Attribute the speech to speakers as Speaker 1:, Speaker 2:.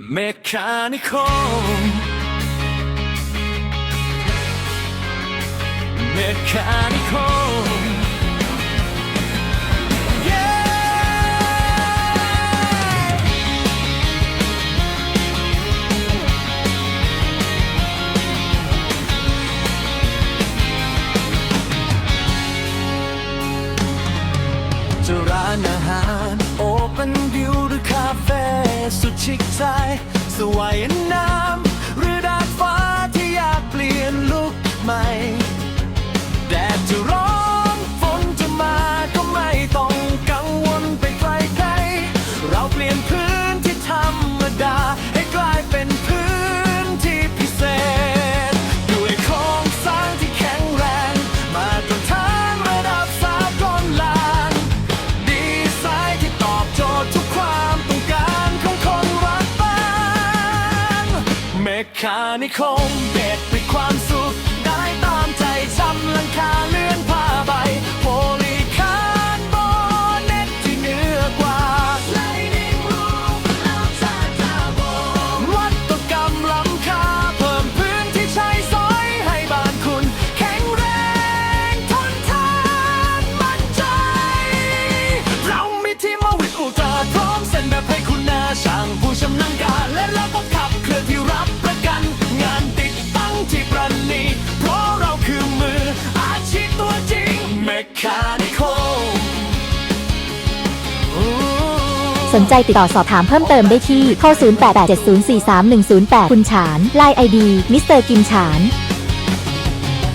Speaker 1: Mechanical. Mechanical สุดชิกใจสวายนะ คานิคมเด็ดด้วยความสุข ได้ตามใจจำหลังคาเลื่อนผ้าใบ โพลีคานโบเน็ตที่เหนือกว่า Sliding roof outside tower วัตถุกรรมล้ำค่าเพิ่มพื้นที่ใช้สอยให้บ้านคุณ แข็งแรงทนทานมั่นใจ เรามีทีมมาวิทอุลตร้าพร้อมเซ็นแบบให้คุณนาช่างผู้ชำนาญการและระบบ
Speaker 2: นใจติดต่อสอบถามเพิ่มเติมได้ที่โทร0887043108 คุณฉาน ไลน์ไอดีมิสเตอร์กิมฉาน